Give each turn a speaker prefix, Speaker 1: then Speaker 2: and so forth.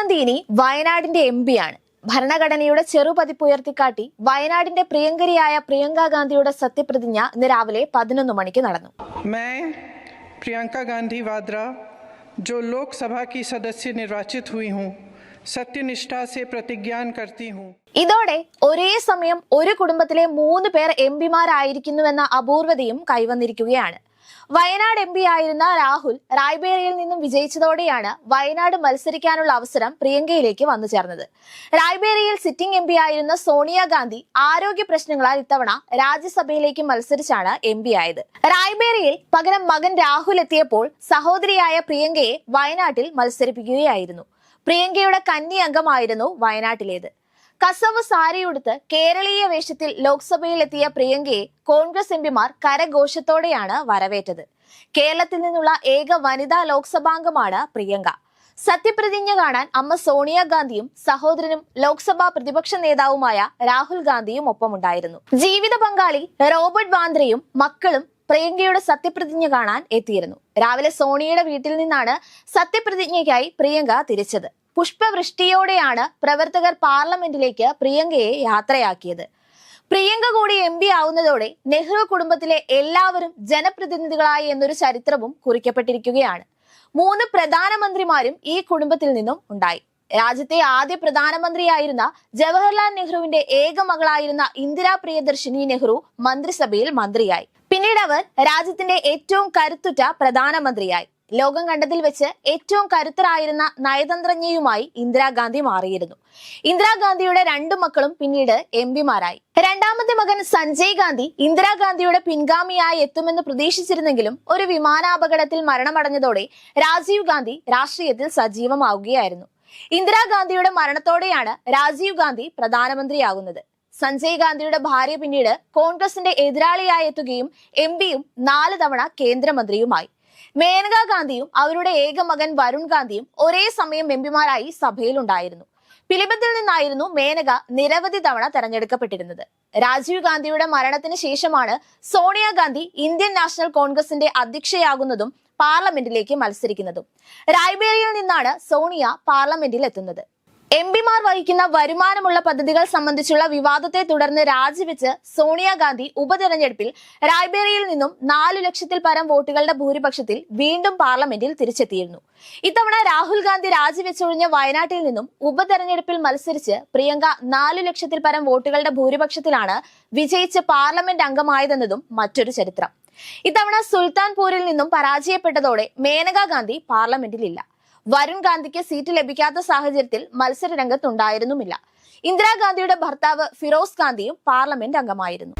Speaker 1: ഉമ്മൻചാണ്ടി വയനാടിന്റെ എം ആണ് ഭരണഘടനയുടെ ചെറുപതിപ്പ് ഉയർത്തിക്കാട്ടി വയനാടിന്റെ പ്രിയങ്കരിയായ പ്രിയങ്ക ഗാന്ധിയുടെ സത്യപ്രതിജ്ഞ ഇന്ന് രാവിലെ പതിനൊന്ന് മണിക്ക് നടന്നു.
Speaker 2: പ്രിയങ്ക ഗാന്ധി വാദ്ര ജോ ലോക്സഭാ കി സദസ്യ നിർവാചിത്
Speaker 1: ഇതോടെ ഒരേ സമയം ഒരു കുടുംബത്തിലെ മൂന്ന് പേർ എം പിമാരായിരിക്കുന്നുവെന്ന അപൂർവതയും കൈവന്നിരിക്കുകയാണ്. വയനാട് എം പി ആയിരുന്ന രാഹുൽ റായ്ബേരിയിൽ നിന്നും വിജയിച്ചതോടെയാണ് വയനാട് മത്സരിക്കാനുള്ള അവസരം പ്രിയങ്കയിലേക്ക് വന്നു ചേർന്നത്. റായ്ബേരിയിൽ സിറ്റിംഗ് എം പി ആയിരുന്ന സോണിയാഗാന്ധി ആരോഗ്യ പ്രശ്നങ്ങളാൽ ഇത്തവണ രാജ്യസഭയിലേക്ക് മത്സരിച്ചാണ് എം പി ആയത്. റായ്ബേരിയിൽ പകരം മകൻ രാഹുൽ എത്തിയപ്പോൾ സഹോദരിയായ പ്രിയങ്കയെ വയനാട്ടിൽ മത്സരിപ്പിക്കുകയായിരുന്നു. പ്രിയങ്കയുടെ കന്നി അംഗമായിരുന്നു വയനാട്ടിലേത്. കസവ് സാരിയുടുത്ത് കേരളീയ വേഷത്തിൽ ലോക്സഭയിൽ എത്തിയ പ്രിയങ്കയെ കോൺഗ്രസ് എംപിമാർ കരഘോഷത്തോടെയാണ് വരവേറ്റത്. കേരളത്തിൽ നിന്നുള്ള ഏക വനിതാ ലോക്സഭാംഗമാണ് പ്രിയങ്ക. സത്യപ്രതിജ്ഞ കാണാൻ അമ്മ സോണിയാഗാന്ധിയും സഹോദരനും ലോക്സഭാ പ്രതിപക്ഷ നേതാവുമായ രാഹുൽ ഗാന്ധിയും ഒപ്പമുണ്ടായിരുന്നു. ജീവിത പങ്കാളി റോബർട്ട് വാന്ദ്രയും മക്കളും പ്രിയങ്കയുടെ സത്യപ്രതിജ്ഞ കാണാൻ എത്തിയിരുന്നു. രാവിലെ സോണിയയുടെ വീട്ടിൽ നിന്നാണ് സത്യപ്രതിജ്ഞയ്ക്കായി പ്രിയങ്ക തിരിച്ചത്. പുഷ്പവൃഷ്ടിയോടെയാണ് പ്രവർത്തകർ പാർലമെന്റിലേക്ക് പ്രിയങ്കയെ യാത്രയാക്കിയത്. പ്രിയങ്ക കൂടി എം പി ആവുന്നതോടെ നെഹ്റു കുടുംബത്തിലെ എല്ലാവരും ജനപ്രതിനിധികളായി എന്നൊരു ചരിത്രവും കുറിക്കപ്പെട്ടിരിക്കുകയാണ്. മൂന്ന് പ്രധാനമന്ത്രിമാരും ഈ കുടുംബത്തിൽ നിന്നും ഉണ്ടായി. രാജ്യത്തെ ആദ്യ പ്രധാനമന്ത്രിയായിരുന്ന ജവഹർലാൽ നെഹ്റുവിന്റെ ഏക മകളായിരുന്ന ഇന്ദിരാ പ്രിയദർശിനി നെഹ്റു മന്ത്രിസഭയിൽ മന്ത്രിയായി. പിന്നീട് അവർ രാജ്യത്തിന്റെ ഏറ്റവും കരുത്തുറ്റ പ്രധാനമന്ത്രിയായി. ലോകം കണ്ടതിൽ വെച്ച് ഏറ്റവും കരുത്തരായിരുന്ന നയതന്ത്രജ്ഞയുമായി ഇന്ദിരാഗാന്ധി മാറിയിരുന്നു. ഇന്ദിരാഗാന്ധിയുടെ രണ്ടു മക്കളും പിന്നീട് എം പിമാരായി. രണ്ടാമത്തെ മകൻ സഞ്ജയ് ഗാന്ധി ഇന്ദിരാഗാന്ധിയുടെ പിൻഗാമിയായി എത്തുമെന്ന് പ്രതീക്ഷിച്ചിരുന്നെങ്കിലും ഒരു വിമാനാപകടത്തിൽ മരണമടഞ്ഞതോടെ രാജീവ് ഗാന്ധി രാഷ്ട്രീയത്തിൽ സജീവമാവുകയായിരുന്നു. ഇന്ദിരാഗാന്ധിയുടെ മരണത്തോടെയാണ് രാജീവ് ഗാന്ധി പ്രധാനമന്ത്രിയാകുന്നത്. സഞ്ജയ് ഗാന്ധിയുടെ ഭാര്യ പിന്നീട് കോൺഗ്രസിന്റെ എതിരാളിയായി എത്തുകയും എം പിയും നാല് തവണ കേന്ദ്രമന്ത്രിയുമായി. മേനക ഗാന്ധിയും അവരുടെ ഏക മകൻ വരുൺ ഗാന്ധിയും ഒരേ സമയം എംപിമാരായി സഭയിലുണ്ടായിരുന്നു. പിലിബത്തിൽ നിന്നായിരുന്നു മേനക നിരവധി തവണ തെരഞ്ഞെടുക്കപ്പെട്ടിരുന്നത്. രാജീവ് ഗാന്ധിയുടെ മരണത്തിന് ശേഷമാണ് സോണിയാഗാന്ധി ഇന്ത്യൻ നാഷണൽ കോൺഗ്രസിന്റെ അധ്യക്ഷയാകുന്നതും പാർലമെന്റിലേക്ക് മത്സരിക്കുന്നതും. റായ്ബേരിയിൽ നിന്നാണ് സോണിയ പാർലമെന്റിൽ എത്തുന്നത് എം പിമാർ വഹിക്കുന്ന വരുമാനമുള്ള പദ്ധതികൾ സംബന്ധിച്ചുള്ള വിവാദത്തെ തുടർന്ന് രാജിവെച്ച് സോണിയാഗാന്ധി ഉപതെരഞ്ഞെടുപ്പിൽ റായ്ബേറിയിൽ നിന്നും നാലു ലക്ഷത്തിൽ പരം വോട്ടുകളുടെ ഭൂരിപക്ഷത്തിൽ വീണ്ടും പാർലമെന്റിൽ തിരിച്ചെത്തിയിരുന്നു. ഇത്തവണ രാഹുൽ ഗാന്ധി രാജിവെച്ചൊഴിഞ്ഞ വയനാട്ടിൽ നിന്നും ഉപതെരഞ്ഞെടുപ്പിൽ മത്സരിച്ച് പ്രിയങ്ക നാലു ലക്ഷത്തിൽ പരം വോട്ടുകളുടെ ഭൂരിപക്ഷത്തിലാണ് വിജയിച്ച് പാർലമെന്റ് അംഗമായതെന്നതും മറ്റൊരു ചരിത്രം. ഇത്തവണ സുൽത്താൻപൂരിൽ നിന്നും പരാജയപ്പെട്ടതോടെ മേനകാ ഗാന്ധി പാർലമെന്റിലില്ല. വരുൺ ഗാന്ധിക്ക് സീറ്റ് ലഭിക്കാത്ത സാഹചര്യത്തിൽ മത്സര രംഗത്തുണ്ടായിരുന്നുമില്ല. ഇന്ദിരാഗാന്ധിയുടെ ഭർത്താവ് ഫിറോസ് ഗാന്ധിയും പാർലമെന്റ് അംഗമായിരുന്നു.